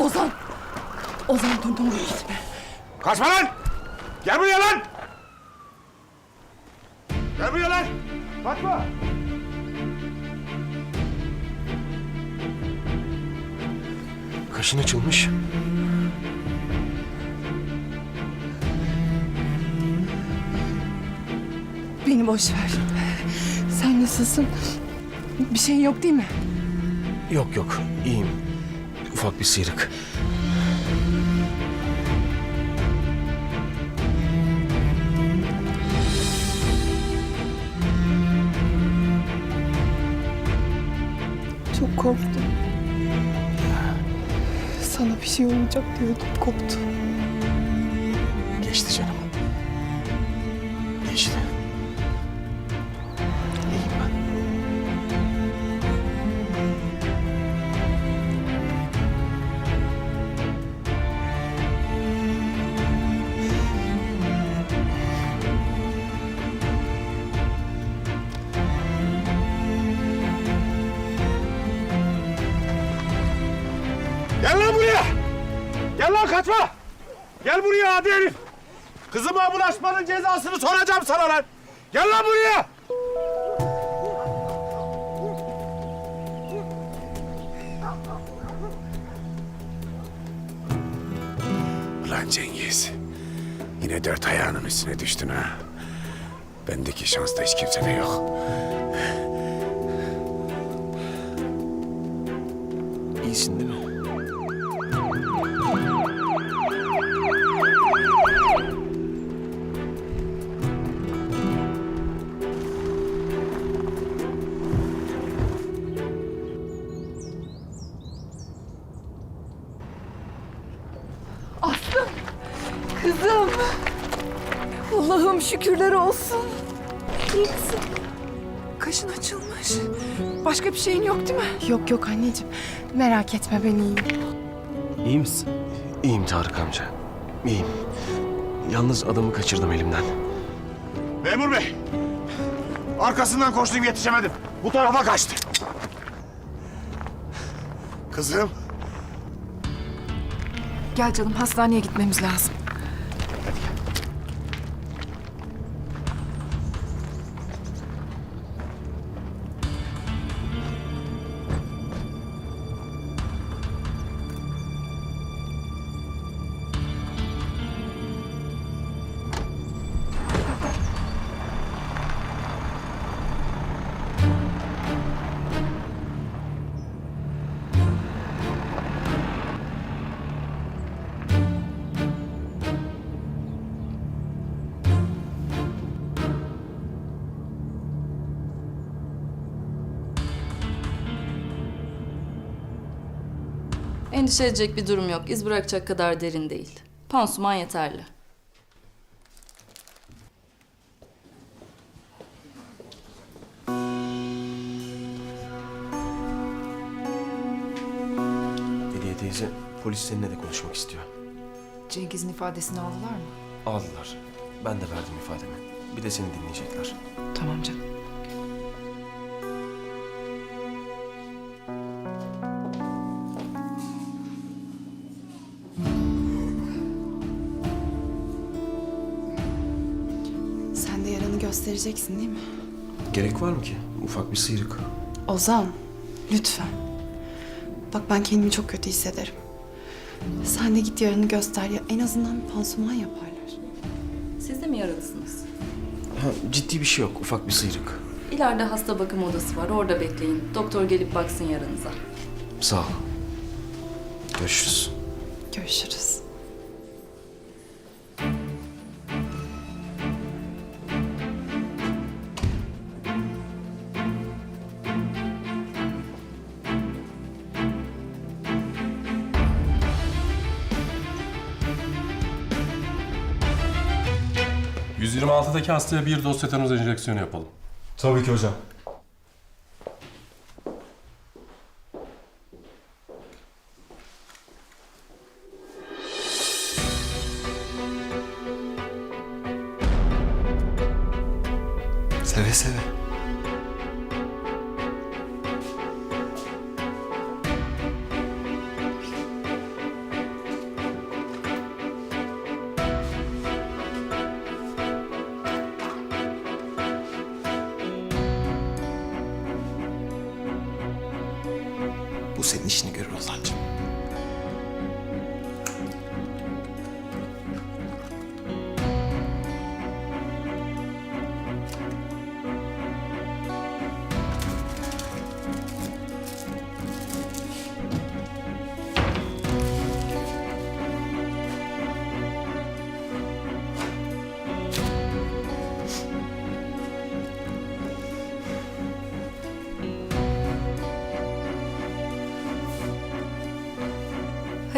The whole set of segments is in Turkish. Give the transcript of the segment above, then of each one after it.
Ozan. Ozan dur dur gitme. Kaçma lan! Gel buraya lan! Gel buraya lan! Kaçma! Kaşın açılmış. Beni boş ver. Sen nasılsın? Bir şeyin yok değil mi? Yok yok iyiyim. Ufak bir sıyrık. Çok korktum. Sana bir şey olacak diyordum koptu. Geçti canım. Geçti. Bulaşmanın cezasını soracağım sana lan! Gel lan buraya! Ulan Cengiz, yine dört ayağının üstüne düştün ha. Bendeki şans da hiç kimsede yok. İyisin değil mi? Şükürler olsun. İyi misin? Kaşın açılmış. Başka bir şeyin yok değil mi? Yok yok anneciğim. Merak etme ben iyiyim. İyi misin? İyiyim Tarık amca. İyiyim. Yalnız adamı kaçırdım elimden. Memur bey! Arkasından koştum yetişemedim. Bu tarafa kaçtı. Kızım. Gel canım hastaneye gitmemiz lazım. Endişe edecek bir durum yok. İz bırakacak kadar derin değil. Pansuman yeterli. Hediye teyze polis seninle de konuşmak istiyor. Cengiz'in ifadesini aldılar mı? Aldılar. Ben de verdim ifademi. Bir de seni dinleyecekler. Tamam canım. Göstereceksin değil mi? Gerek var mı ki? Ufak bir sıyrık. Ozan, lütfen. Bak ben kendimi çok kötü hissederim. Sen de git yaranı göster ya. En azından bir pansuman yaparlar. Siz de mi yaralısınız? Ha, ciddi bir şey yok. Ufak bir sıyrık. İleride hasta bakım odası var. Orada bekleyin. Doktor gelip baksın yaranıza. Sağ ol. Görüşürüz. Görüşürüz. ...126'daki hastaya bir doz tetanoz enjeksiyonu yapalım. Tabii ki hocam.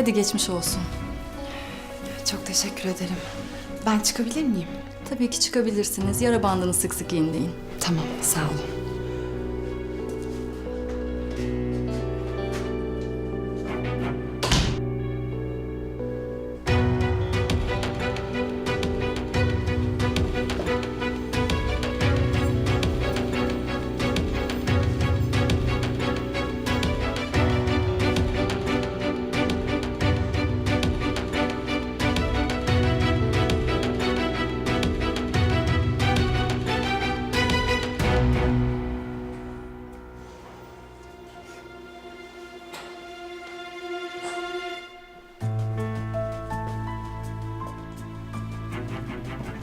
Hadi geçmiş olsun. Çok teşekkür ederim. Ben çıkabilir miyim? Tabii ki çıkabilirsiniz. Yara bandını sık sık iğneyin. Tamam, sağ olun.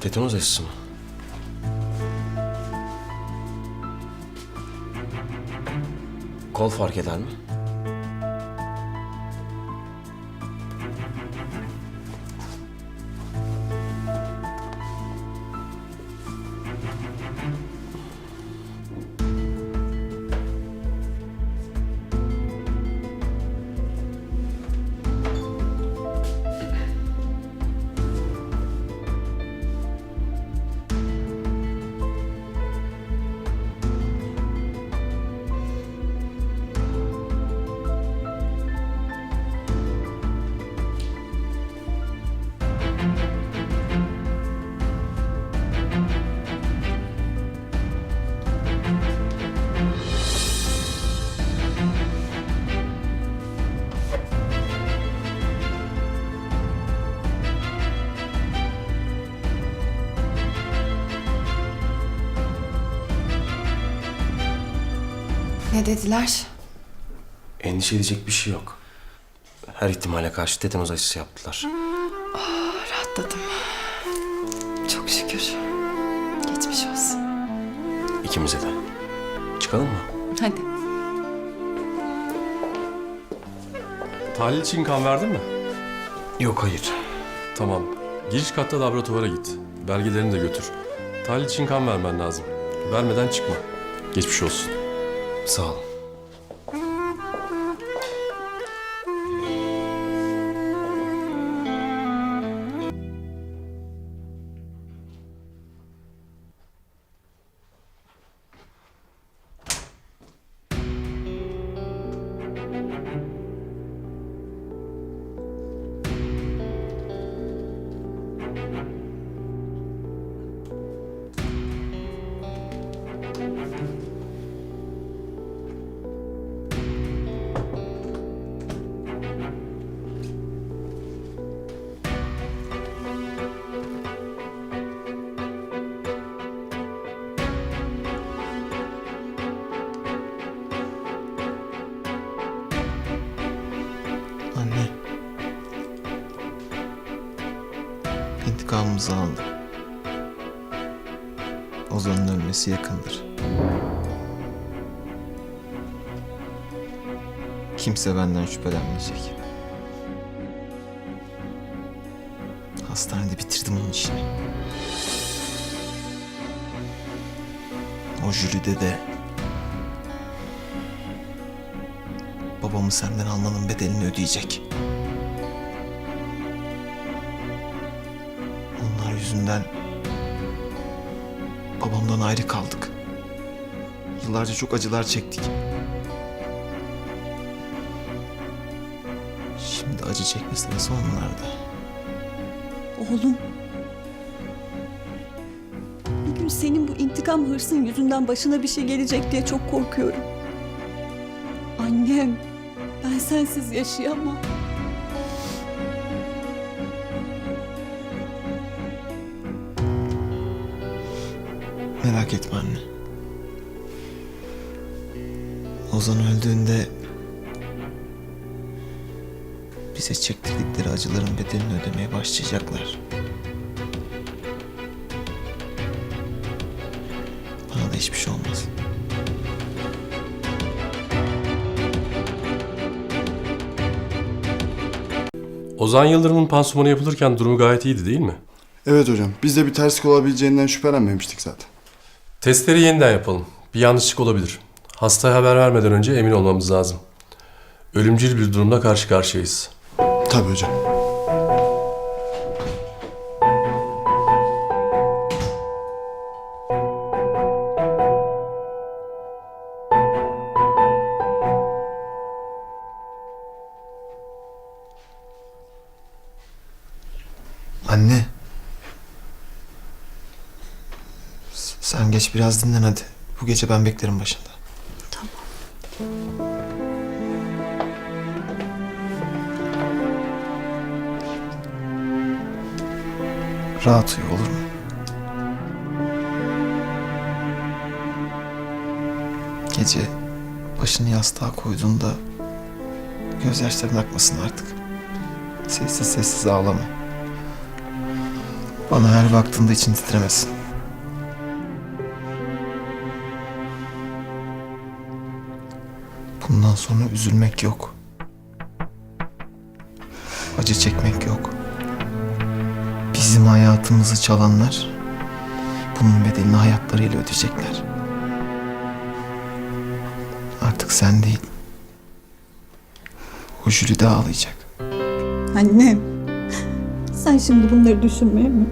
Tetanoz aşısı mı? Kol fark eder mi? Ne dediler? Endişe edecek bir şey yok. Her ihtimale karşı tetanoz aşısı yaptılar. Rahatladım. Çok şükür. Geçmiş olsun. İkimize de. Çıkalım mı? Hadi. Tahlil için kan verdin mi? Yok hayır. Tamam. Giriş katta laboratuvara git. Belgelerini de götür. Tahlil için kan vermen lazım. Vermeden çıkma. Geçmiş olsun. Sağ ol. İntikamımızı aldık. Ozan'ın ölmesi yakındır. Kimse benden şüphelenmeyecek. Hastanede bitirdim onun işini. O jüride de babamı senden almanın bedelini ödeyecek. Yüzünden babamdan ayrı kaldık. Yıllarca çok acılar çektik. Şimdi acı çekme sırası onlarda. Oğlum. Bir gün senin bu intikam hırsın yüzünden başına bir şey gelecek diye çok korkuyorum. Annem, ben sensiz yaşayamam. Merak etme anne. Ozan öldüğünde bize çektirdikleri acıların bedelini ödemeye başlayacaklar. Bana da hiçbir şey olmaz. Ozan Yıldırım'ın pansumanı yapılırken durumu gayet iyiydi değil mi? Evet hocam. Biz de bir terslik olabileceğinden şüphelenmemiştik zaten. Testleri yeniden yapalım. Bir yanlışlık olabilir. Hastaya haber vermeden önce emin olmamız lazım. Ölümcül bir durumla karşı karşıyayız. Tabii hocam. Geç biraz dinlen hadi. Bu gece ben beklerim başında. Tamam. Rahat uyu olur mu? Gece başını yastığa koyduğunda gözyaşların akmasın artık. Sessiz sessiz ağlama. Bana her baktığında için titremesin. Bundan sonra üzülmek yok. Acı çekmek yok. Bizim hayatımızı çalanlar bunun bedelini hayatlarıyla ödeyecekler. Artık sen değil. O Jüri de ağlayacak. Annem. Sen şimdi bunları düşünmeye mi?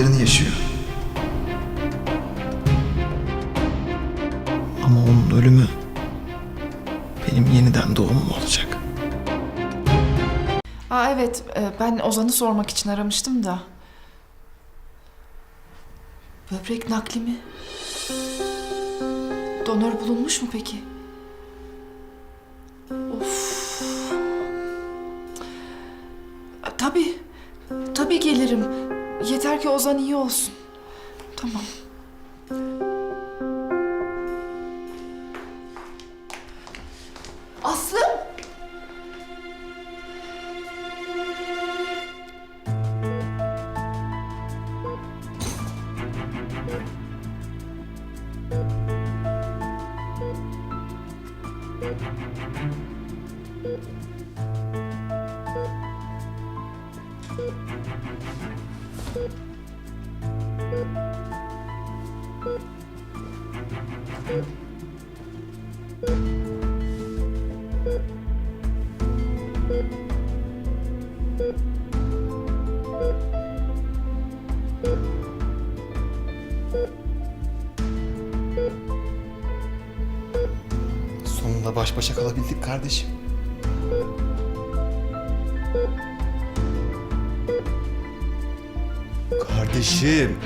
Saatlerini yaşıyor. Ama onun ölümü benim yeniden doğumum olacak. Aa evet e, ben Ozan'ı sormak için aramıştım da. Böbrek nakli mi? Donör bulunmuş mu peki? Of. Tabii. Tabii gelirim. Yeter ki Ozan iyi olsun. Tamam. Aslı! Sonunda baş başa kalabildik kardeşim. Kardeşim.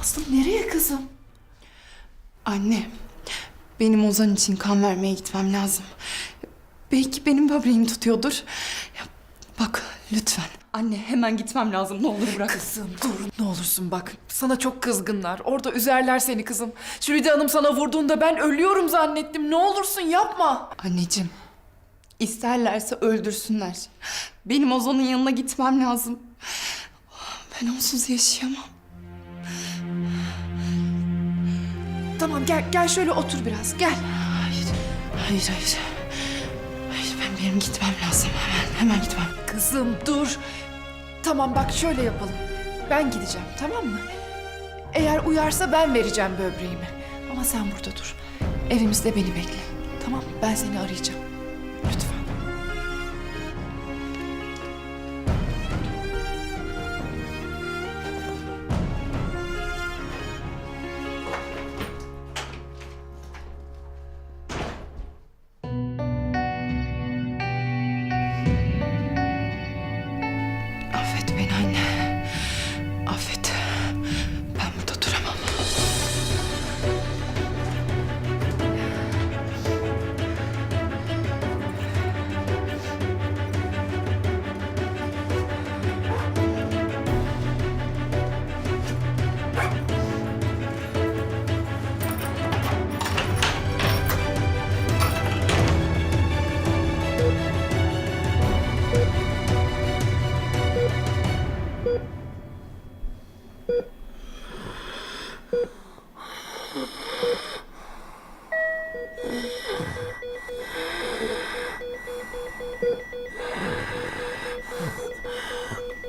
Aslı nereye kızım? Anne, benim Ozan için kan vermeye gitmem lazım. Belki benim böbreğim tutuyordur. Ya, bak lütfen. Anne hemen gitmem lazım. Ne olur bırak. Kızım dur ne olursun bak. Sana çok kızgınlar. Orada üzerler seni kızım. Jülide Hanım sana vurduğunda ben ölüyorum zannettim. Ne olursun yapma. Anneciğim. isterlerse öldürsünler. Benim Ozan'ın yanına gitmem lazım. Ben onsuz yaşayamam. Tamam gel gel şöyle otur biraz gel. Hayır, hayır, hayır. Hayır, ben benim gitmem lazım. Hemen, hemen gitmem. Kızım dur. Tamam bak şöyle yapalım. Ben gideceğim tamam mı? Eğer uyarsa ben vereceğim böbreğimi. Ama sen burada dur. Evimizde beni bekle. Tamam mı? Ben seni arayacağım.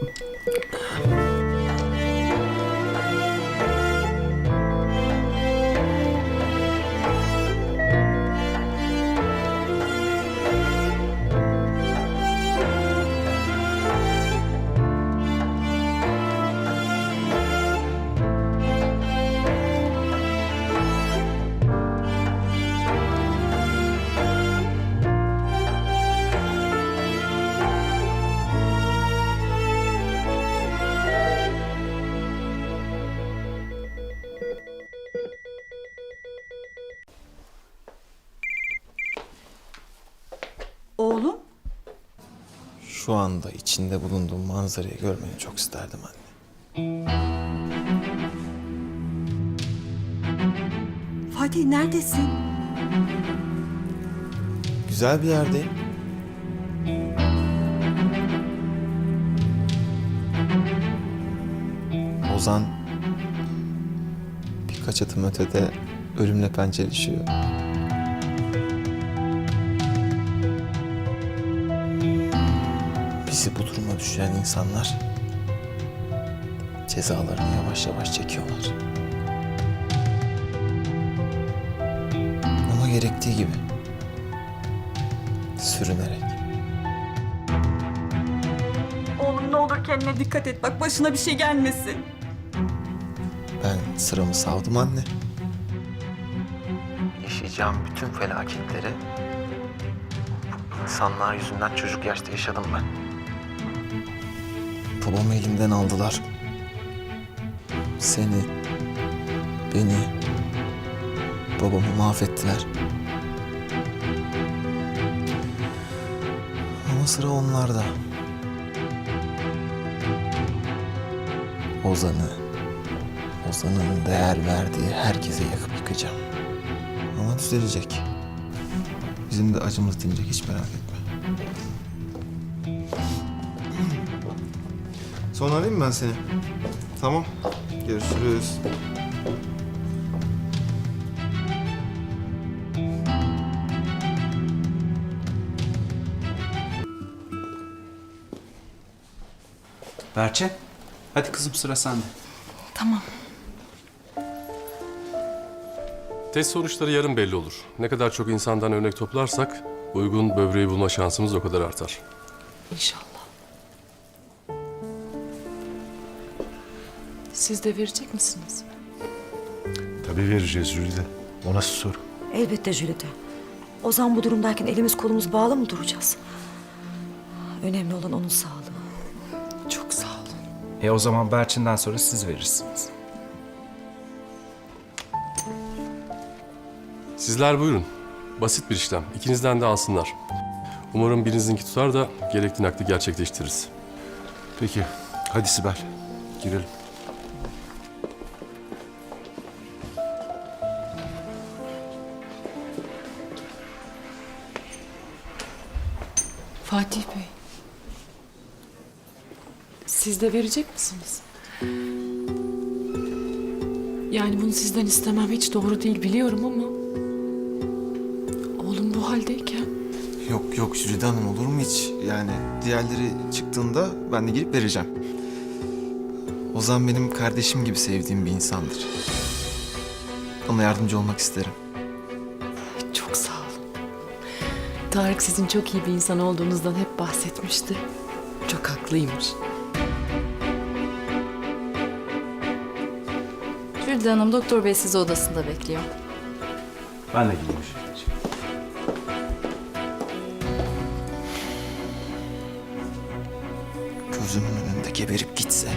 Ah. Şu anda içinde bulunduğum manzarayı görmeni çok isterdim anne. Fatih neredesin? Güzel bir yerdeyim. Ozan birkaç adım ötede ölümle pençeleşiyor. Düşüren insanlar cezalarını yavaş yavaş çekiyorlar. Ama gerektiği gibi sürünerek. Oğlum ne olur kendine dikkat et. Bak başına bir şey gelmesin. Ben sıramı savdım anne. Yaşayacağım bütün felaketleri insanlar yüzünden çocuk yaşta yaşadım ben. Babamı elimden aldılar. Seni, beni, babamı mahvettiler. Ama sıra onlarda. Ozan'ı, Ozan'ın değer verdiği herkese yakıp yıkacağım. Ama düzelecek. Bizim de acımız dinecek hiç merak etme. Sonra arayayım ben seni? Tamam. Görüşürüz. Berçe, hadi kızım sıra sende. Test sonuçları yarın belli olur. Ne kadar çok insandan örnek toplarsak uygun böbreği bulma şansımız o kadar artar. İnşallah. Siz de verecek misiniz? Tabii vereceğiz Jülide. O nasıl soru? Elbette Jülide. Ozan bu durumdayken elimiz kolumuz bağlı mı duracağız? Önemli olan onun sağlığı. Çok sağ olun. E o zaman Berçin'den sonra siz verirsiniz. Sizler buyurun. Basit bir işlem. İkinizden de alsınlar. Umarım birinizinki tutar da gerekli nakli gerçekleştiririz. Peki. Hadi Sibel. Girelim. Fatih Bey. Siz de verecek misiniz? Yani bunu sizden istemem hiç doğru değil biliyorum ama... Oğlum bu haldeyken... Yok yok Jülide Hanım olur mu hiç? Yani diğerleri çıktığında ben de girip vereceğim. Ozan benim kardeşim gibi sevdiğim bir insandır. Ona yardımcı olmak isterim. Tarık sizin çok iyi bir insan olduğunuzdan hep bahsetmişti. Çok haklıymış. Jülide Hanım doktor bey sizi odasında bekliyor. Ben de gideyim. Gözümün önünde geberip gitse...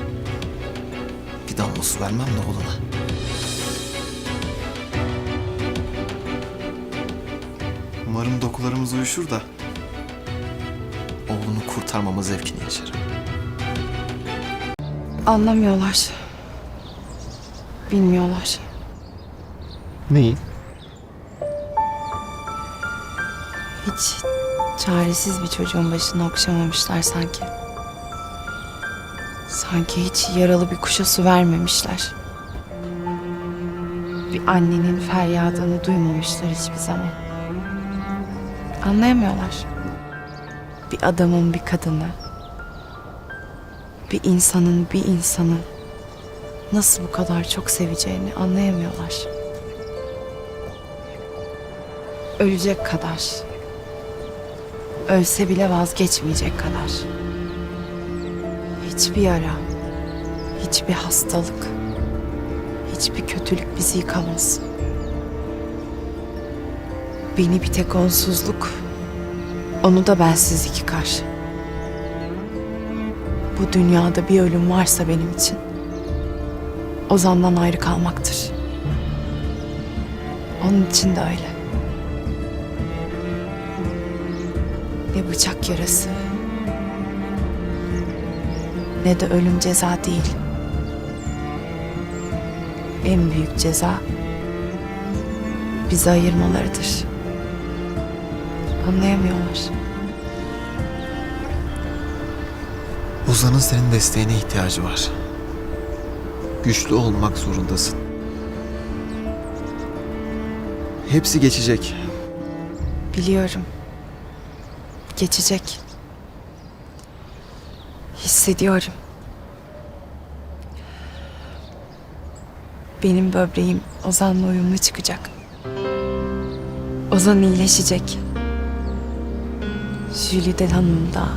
...bir damla su vermem de oğluna. Dokularımız uyuşur da... ...oğlunu kurtarmama zevkini yaşarım. Anlamıyorlar. Bilmiyorlar. Neyi? Hiç çaresiz bir çocuğun başını okşamamışlar sanki. Sanki hiç yaralı bir kuşa su vermemişler. Bir annenin feryadını duymamışlar hiçbir zaman. Anlayamıyorlar. Bir adamın bir kadını, bir insanın bir insanı nasıl bu kadar çok seveceğini anlayamıyorlar. Ölecek kadar, ölse bile vazgeçmeyecek kadar. Hiçbir yara, hiçbir hastalık, hiçbir kötülük bizi yıkamaz. Beni bir tek onsuzluk, onu da bensizlik yıkar. Bu dünyada bir ölüm varsa benim için, Ozan'dan ayrı kalmaktır. Onun için de öyle. Ne bıçak yarası, ne de ölüm ceza değil. En büyük ceza bizi ayırmalarıdır. Anlayamıyorlar. Ozan'ın senin desteğine ihtiyacı var. Güçlü olmak zorundasın. Hepsi geçecek. Biliyorum. Geçecek. Hissediyorum. Benim böbreğim Ozan'la uyumlu çıkacak. Ozan iyileşecek. Jülide Hanım da,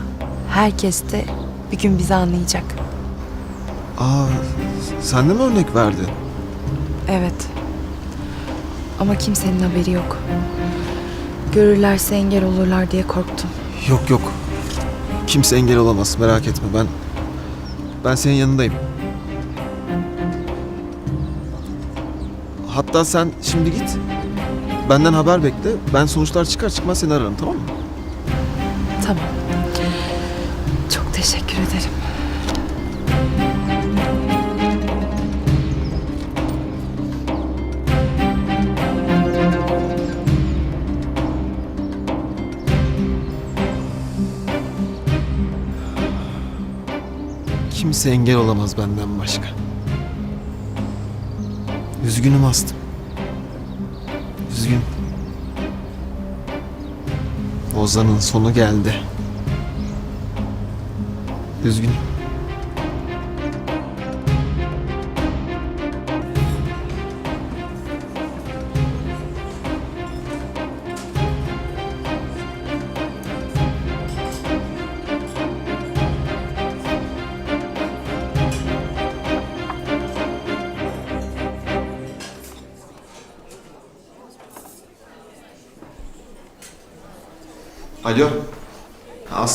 herkes de bir gün bizi anlayacak. Aa, sen de mi örnek verdin? Evet. Ama kimsenin haberi yok. Görürlerse engel olurlar diye korktum. Yok yok. Kimse engel olamaz merak etme ben. Ben senin yanındayım. Hatta sen şimdi git. Benden haber bekle. Ben sonuçlar çıkar çıkmaz seni ararım tamam mı? Teşekkür ederim. Kimse engel olamaz benden başka. Üzgünüm astım. Üzgün. Ozan'ın sonu geldi. Üzgünüm.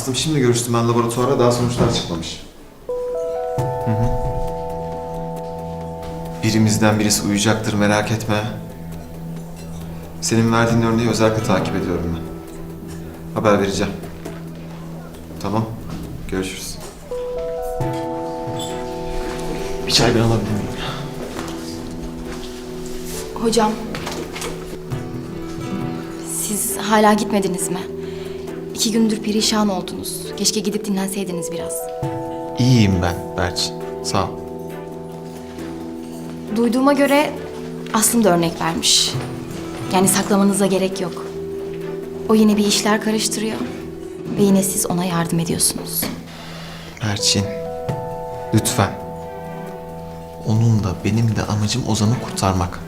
Aslım şimdi görüştüm ben laboratuvara daha sonuçlar çıkmamış. Hı hı. Birimizden birisi uyuyacaktır merak etme. Senin verdiğin örneği özellikle takip ediyorum ben. Haber vereceğim. Tamam. Görüşürüz. çay ben alabilir miyim? Hocam. Siz hala gitmediniz mi? İki gündür perişan oldunuz. Keşke gidip dinlenseydiniz biraz. İyiyim ben Berç. Sağ ol. Duyduğuma göre Aslım da örnek vermiş. Yani saklamanıza gerek yok. O yine bir işler karıştırıyor. Ve yine siz ona yardım ediyorsunuz. Berçin. Lütfen. Onun da benim de amacım Ozan'ı kurtarmak.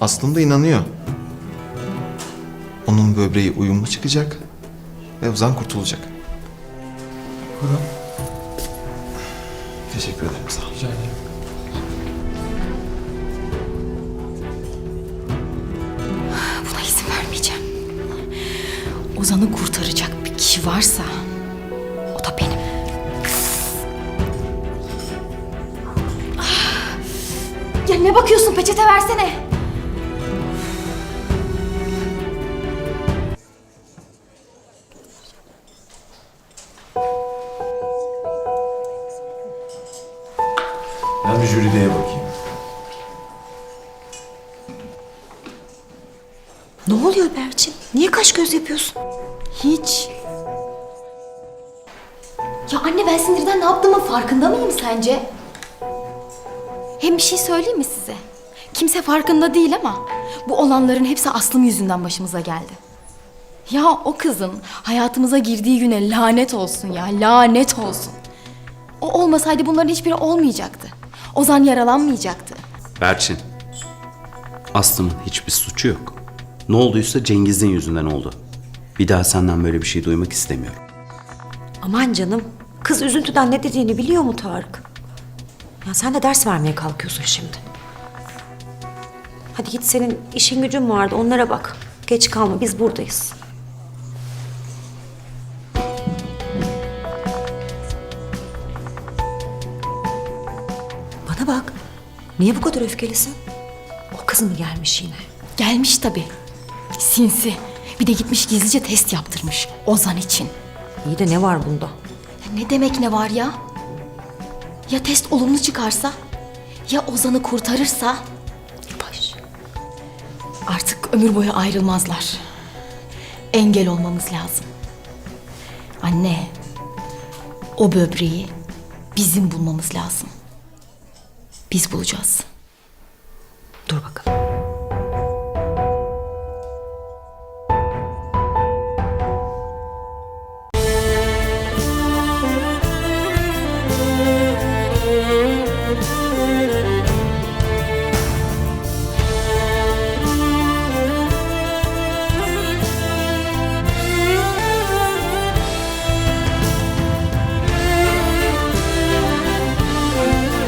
Aslında inanıyor. Onun böbreği uyumlu çıkacak ve Ozan kurtulacak. Buyurun. Teşekkür ederim. Sağ ol. Rica ederim. Buna izin vermeyeceğim. Ozan'ı kurtaracak bir kişi varsa o da benim. Ah! Ya ne bakıyorsun peçete versene. Kaş göz yapıyorsun? Hiç. Ya anne ben sinirden ne yaptığımın farkında mıyım sence? Hem bir şey söyleyeyim mi size? Kimse farkında değil ama bu olanların hepsi Aslım yüzünden başımıza geldi. Ya o kızın hayatımıza girdiği güne lanet olsun ya, lanet olsun. O olmasaydı bunların hiçbiri olmayacaktı. Ozan yaralanmayacaktı. Berçin. Aslım'ın hiçbir suçu yok. Ne olduysa Cengiz'in yüzünden oldu. Bir daha senden böyle bir şey duymak istemiyorum. Aman canım. Kız üzüntüden ne dediğini biliyor mu Tarık? Ya sen de ders vermeye kalkıyorsun şimdi. Hadi git senin işin gücün vardı onlara bak. Geç kalma biz buradayız. Bana bak. Niye bu kadar öfkelisin? O kız mı gelmiş yine? Gelmiş tabii. Sinsi. Bir de gitmiş gizlice test yaptırmış Ozan için. İyi de ne var bunda? Ya Ne demek ne var ya? Ya test olumlu çıkarsa? Ya Ozan'ı kurtarırsa? Baş. Artık ömür boyu ayrılmazlar. Engel olmamız lazım. Anne, o böbreği bizim bulmamız lazım. Biz bulacağız. Dur bakalım.